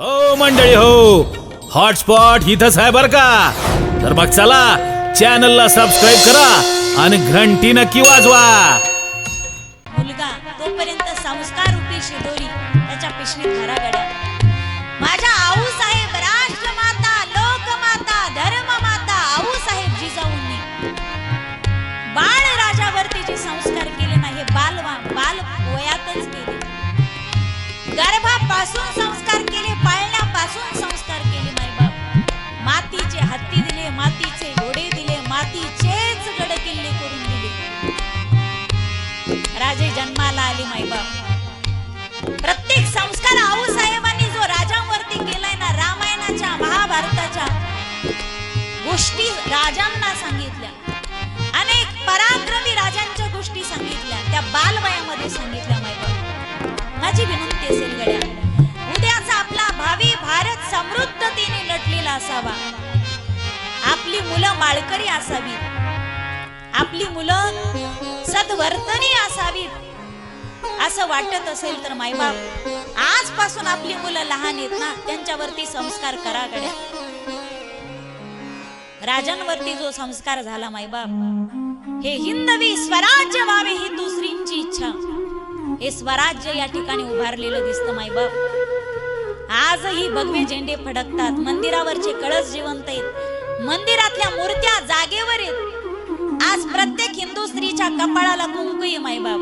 हो मंडळी हो. हॉटस्पॉट इथंच आहे बर का? तर मग चला चॅनलला सबस्क्राईब करा आणि घंटी नक्की वाजवा. बालवयामध्ये सांगितलं मायबाप माझी विनंती असेल गड्या उद्याचा आपला भावी भारत समृद्धतेने नटलेला असावा. आपली मुलं माळकरी असावी आपली मुलं सद्वर्तनी असावीत. असं वाटत असेल तर मायबाप आजपासून आपली मुलं लहान आहेत ना त्यांच्यावरती संस्कार करा गड्या. राजांवरती जो संस्कार झाला मायबाप हे हिंदवी स्वराज्य व्हावे ही दुसरींची इच्छा. हे स्वराज्य या ठिकाणी उभारलेलं दिसतं मायबाप आजही भगवे झेंडे फडकतात मंदिरावरचे कळस जिवंत आहेत. मंदिरातल्या मूर्त्या जागेवर आहेत. आज प्रत्येक हिंदू स्त्रीच्या कपाळाला कुंकू आहे मायबाप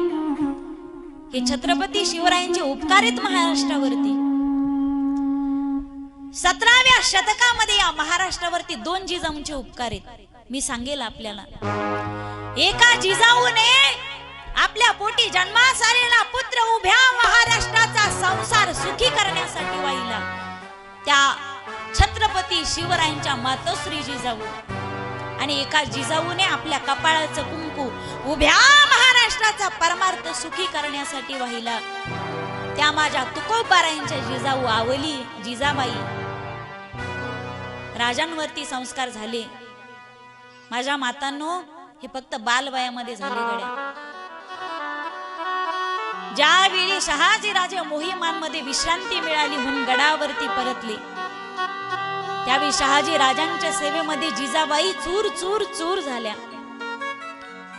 हे छत्रपती शिवरायांचे उपकार आहेत महाराष्ट्रावरती. सतराव्या शतकामध्ये या महाराष्ट्रावरती दोन जिजाऊंचे उपकार आहेत. मी सांगेल आपल्याला. एका जिजाऊने आपल्या पोटी जन्मास आलेला पुत्र उभ्या महाराष्ट्राचा संसार सुखी करण्यासाठी वाहिला. त्या छत्रपती शिवरायांच्या मातोश्री जिजाऊ आणि एका जिजाऊने आपल्या कपाळाचं कुंकू उभ्या महाराष्ट्राचा परमार्थ सुखी करण्यासाठी वाहिला. त्या माझ्या तुकोबारायांच्या जिजाऊ आवली जिजाबाई. राजांवरती संस्कार झाले. माझ्या मातांनो हे फक्त बालवयामध्ये झाले गड्या. ज्यावेळी शहाजीराजे मोहिमांमध्ये विश्रांती मिळाली म्हणून गडावरती परतले. त्यावेळी शहाजी राजांच्या सेवेमध्ये जिजाबाई चूर चूर चूर झाल्या.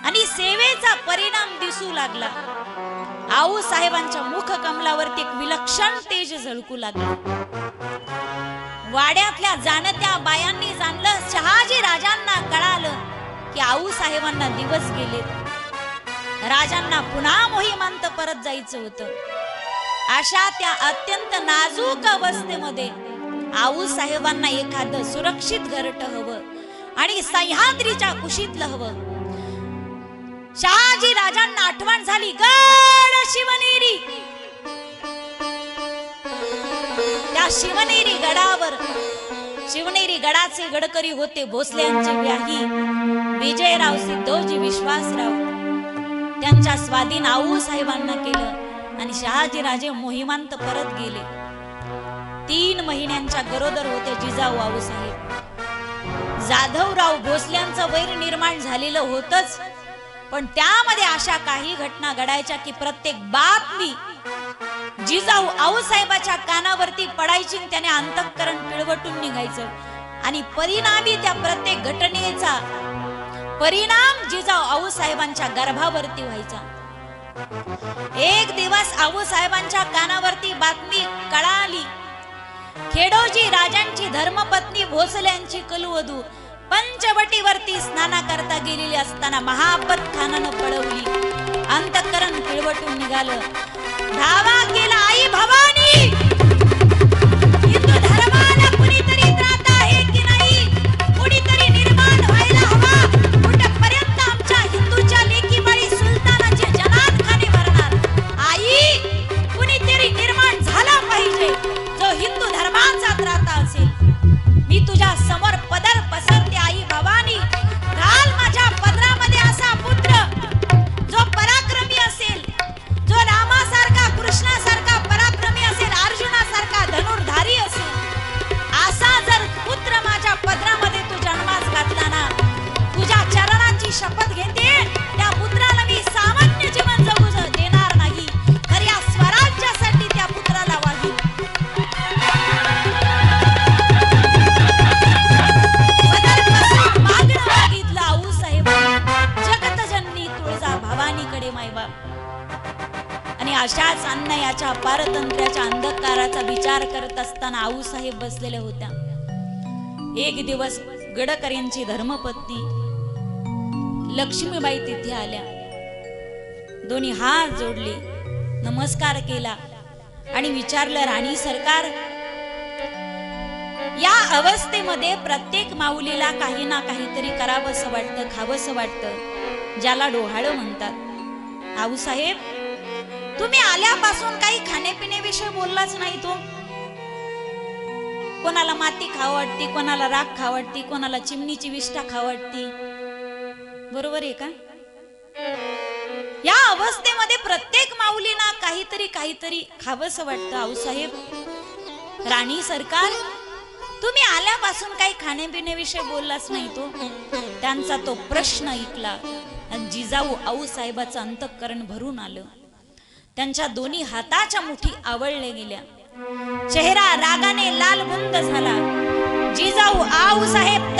आणि सेवेचा परिणाम दिसू लागला. आऊ साहेबांच्या मुख कमलावरती एक विलक्षण तेज झळकू लागले. वाड्यातल्या जाणत्या बायांनी जाणलं शहाजी राजांना कळालं की आऊ साहेबांना दिवस गेलेत राजांना पुन्हा मोहिमांत परत जायचं होतं. अशा त्या अत्यंत नाजूक अवस्थेमध्ये आऊ साहेबांना एखादं सुरक्षित घरट हवं आणि सह्याद्रीच्या कुशीतलं हवं. शहाजी राजांना आठवण झाली गड शिवनेरी. त्या शिवनेरी गडावर शिवनेरी गडाचे गडकरी होते भोसल्यांचे व्याही. विजयराव सिद्धोजी विश्वासराव. त्यांच्या स्वाधीन आऊ साहेबांना केलं आणि शहाजी राजे मोहिमांत परत गेले. तीन महिन्यांच्या गरोदर होते जिजाऊ आऊ साहेब. जाधवराव भोसल्यांचं वैर निर्माण झालेलं होतच पण त्यामध्ये अशा काही घटना घडायच्या की प्रत्येक बातमी जिजाऊ आऊसाहेबाच्या कानावरती पडायची त्याने अंतःकरण पिळवटून निघायचं. आणि परिणामी त्या प्रत्येक घटनेचा परिणाम जिजाऊ आऊसाहेबांच्या गर्भावरती व्हायचा. एक दिवस आऊसाहेबांच्या कानावरती बातमी कळाली. खेडोजी राजांची धर्मपत्नी भोसल्यांची कलुवधू पंचवटीवरती स्नाना करता गेलेली असताना महापत खानानं पळवली. अंतकरण पिळवटून निघालं. धावा केला आई भवानी! विचार करत असताना आऊसाहेब बसलेल्या होत्या. एक दिवस गडकर यांची धर्मपत्नी लक्ष्मीबाई तिथे आल्या. दोन्ही हात जोडले नमस्कार केला आणि विचारलं राणी सरकार या अवस्थेमध्ये प्रत्येक माऊलीला काही ना काहीतरी करावंसं वाटतं खावंसं वाटतं ज्याला डोहाळं म्हणतात. आऊसाहेब तुम्ही आल्यापासून काही खाण्यापिण्याविषयी बोललाच नाही तो. कोणाला माती खावडती कोणाला राख खावडती कोणाला चिमणीची विष्ठा खावडती बरोबर आहे का? या अवस्थेमध्ये प्रत्येक माऊलीना काहीतरी काहीतरी खावंसं वाटतं. आऊसाहेब राणी सरकार तुम्ही आल्यापासून काही खाण्यापिण्याविषयी बोललाच नाही तो. त्यांचा तो प्रश्न ऐकला आणि जिजाऊ आऊसाहेबाचं अंतःकरण भरून आलं. त्यांच्या दोन्ही हाताच्या मुठी आवडल्या गेल्या. चेहरा रागाने लाल बुंद झाला. जिजाऊ आऊ साहेब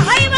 त्या हैवानाचं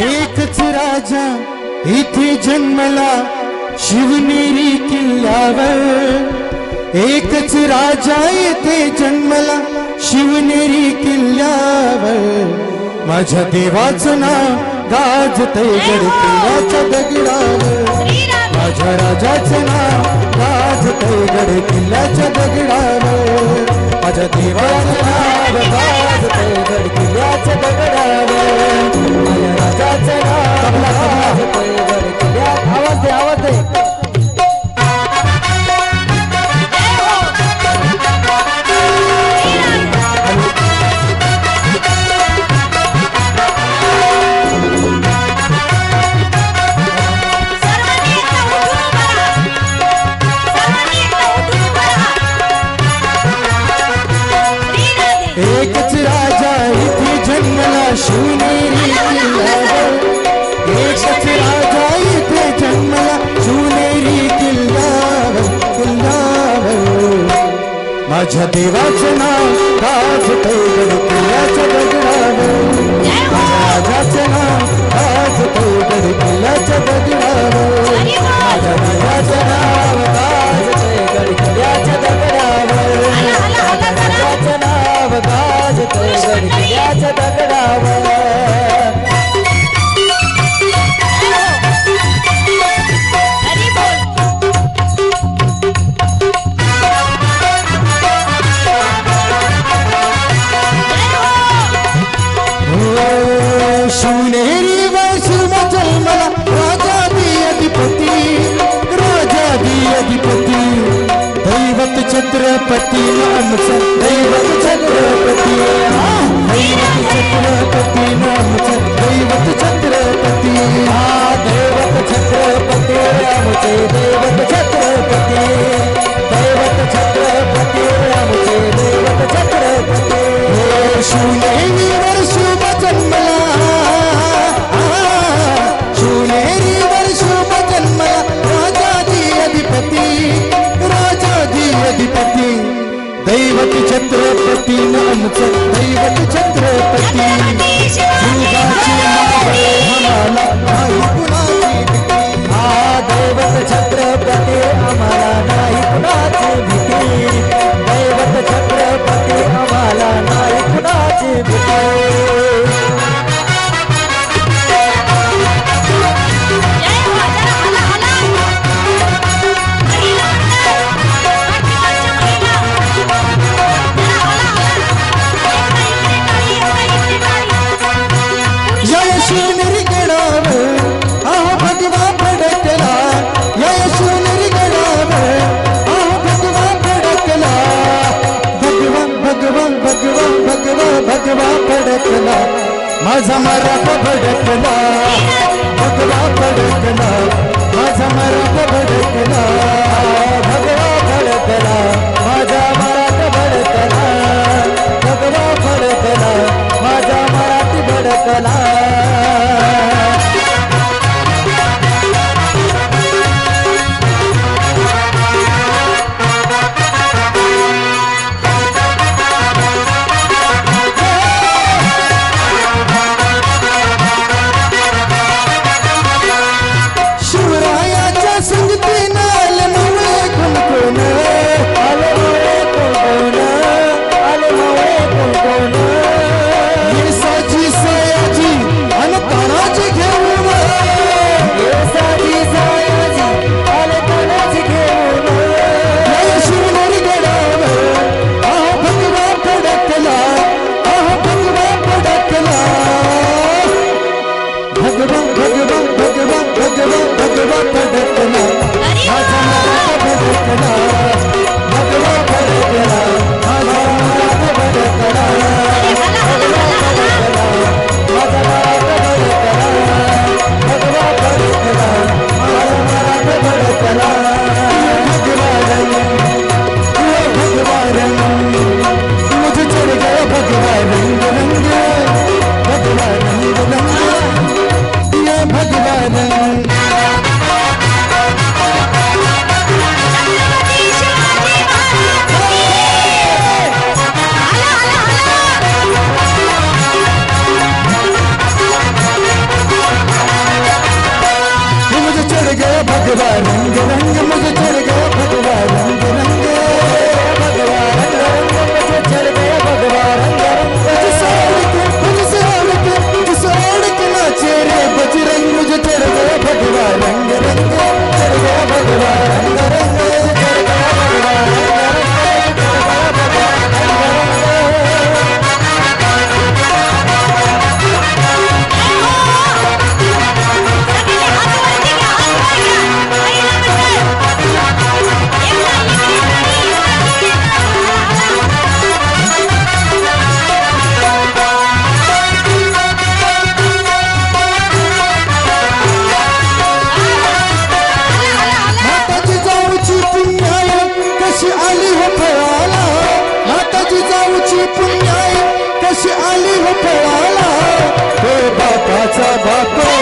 एकच राजा इथे जन्मला शिवनेरी किल्ल्यावर एकच राजा इथे जन्मला शिवनेरी किल्ल्यावर माझ्या देवाचं नाव गाजतय गड किल्ल्याच्या दगडावर. माझ्या राजाचं नाव गाजतय गड किल्ल्याच्या दगडावर. माझ्या देवाचं नाव गाजतय गड किल्ल्याच्या दगडावर. शिवनेरी एकच राजा इथे जन्मला शिवनेरी किल्ल्यावर किल्ल्यावर माझ्या देवाचं नाव गाजतय गड किल्ल्याच्या दगडावर जय राजाचं नाव गाजतय गड किल्ल्याच्या दगडावर माझ्या देवाचं नाव गाजतय गड किल्ल्याच्या दगडावर राजाचं नाव गाजतय गड किल्ल्याच्या भगवा फडकला माझा मराठ भडकला. भगवा फडकला माझा मराठ भडकला. केली पुण्याई कशी आली हो पळाला हे बापाचा बापा